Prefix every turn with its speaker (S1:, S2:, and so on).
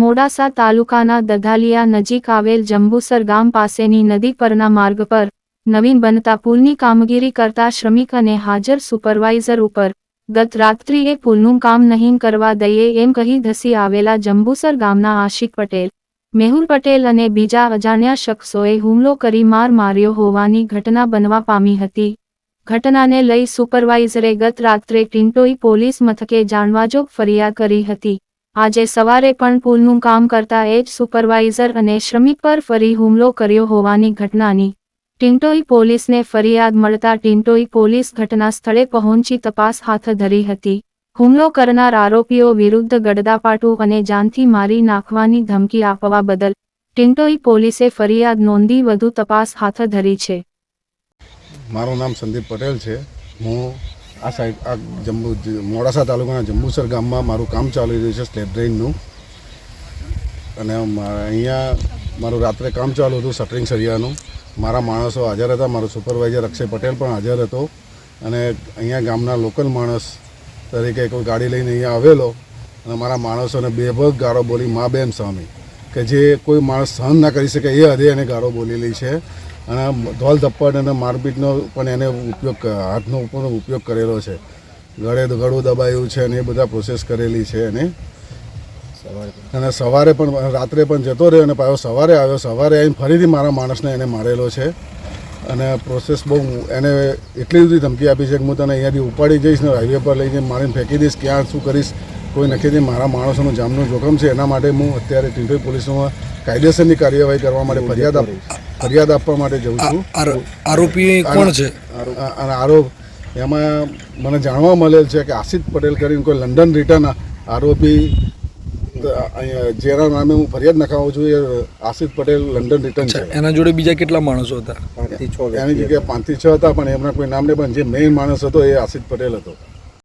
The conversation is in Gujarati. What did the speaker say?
S1: મોડાસા તાલુકાના દધાલિયા નજીક આવેલ જંબુસર ગામ પાસેની નદી પરના માર્ગ પર નવીન બનતા પુલની કામગીરી કરતા શ્રમિક અને હાજર સુપરવાઇઝર ઉપર ગત રાત્રિએ પુલનું કામ નહીં કરવા દઈએ એમ કહી ધસી આવેલા જંબુસર ગામના આશિક પટેલ મેહુલ પટેલ અને બીજા અજાણ્યા શખ્સોએ હુમલો કરી માર માર્યો હોવાની ઘટના બનવા પામી હતી ઘટનાને લઈ સુપરવાઇઝરે ગત રાત્રે ટિન્ટોઈ પોલીસ મથકે જાણવાજોગ ફરિયાદ કરી હતી આજે સવારે પણ પુલનું કામ કરતા એજ સુપરવાઇઝર અને શ્રમિક પર ફરી હુમલો કર્યો હોવાની ઘટનાની ટિન્ટોઈ પોલીસને ફરિયાદ મળતા ટિન્ટોઈ પોલીસ ઘટના સ્થળે પહોંચી તપાસ હાથ ધરી હતી હુમલો કરનાર આરોપીઓ વિરુદ્ધ ગડદાપાટું અને જાનથી મારી નાખવાની ધમકી આપવા બદલ ટિન્ટોઈ પોલીસે ફરિયાદ નોંધી વધુ તપાસ હાથ ધરી છે
S2: મારું નામ સંદીપ પટેલ છે હું આ સાઈડ આ જંબુ મોડાસા તાલુકાના જંબુસર ગામમાં મારું કામ ચાલી રહ્યું છે સ્લેબ ડ્રેઇનનું અને અહીંયા મારું રાત્રે કામ ચાલુ હતું શટરિંગ સરિયાનું મારા માણસો હાજર હતા મારો સુપરવાઇઝર અક્ષય પટેલ પણ હાજર હતો અને અહીંયા ગામના લોકલ માણસ તરીકે કોઈ ગાડી લઈને અહીંયા આવેલો અને મારા માણસોને બેભગ ગાળો બોલી મા બેન સ્વામી કે જે કોઈ માણસ સહન ના કરી શકે એ હદે એને ગાળો બોલેલી છે અને ધોલ ધપ્પડ અને મારપીટનો પણ એને ઉપયોગ હાથનો પણ ઉપયોગ કરેલો છે ગળે ગળું દબાયું છે અને એ બધા પ્રોસેસ કરેલી છે એને અને સવારે પણ રાત્રે પણ જતો રહ્યો અને પાછો સવારે આવ્યો સવારે આવીને ફરીથી મારા માણસને એને મારેલો છે અને પ્રોસેસ બહુ એને એટલી બધી ધમકી આપી છે કે હું તને અહીંયાથી ઉપાડી જઈશ ને હાઈવે પર લઈ જઈને મારીને ફેંકી દઈશ ક્યાં શું કરીશ કોઈ નક્કી મારા માણસોનું જામનું જોખમ છે એના માટે હું અત્યારે ટીંટોઈ પોલીસમાં કાયદેસરની કાર્યવાહી કરવા માટે ફરિયાદ ફરિયાદ આપવા માટે જઉં છું
S3: આરોપી કોણ છે
S2: અને આરોપ એમાં મને જાણવા મળેલ છે કે આસિત પટેલ કરીને કોઈ લંડન રિટર્ન આરોપી જેના નામે હું ફરિયાદ નખાવું છું એ આસિફ પટેલ લંડન રિટર્ન છે
S3: એના જોડે બીજા કેટલા માણસો હતા
S2: એની જગ્યાએ પાંચથી છ હતા પણ એમના કોઈ નામ નહીં પણ જે મેઇન માણસ હતો એ આસિફ પટેલ હતો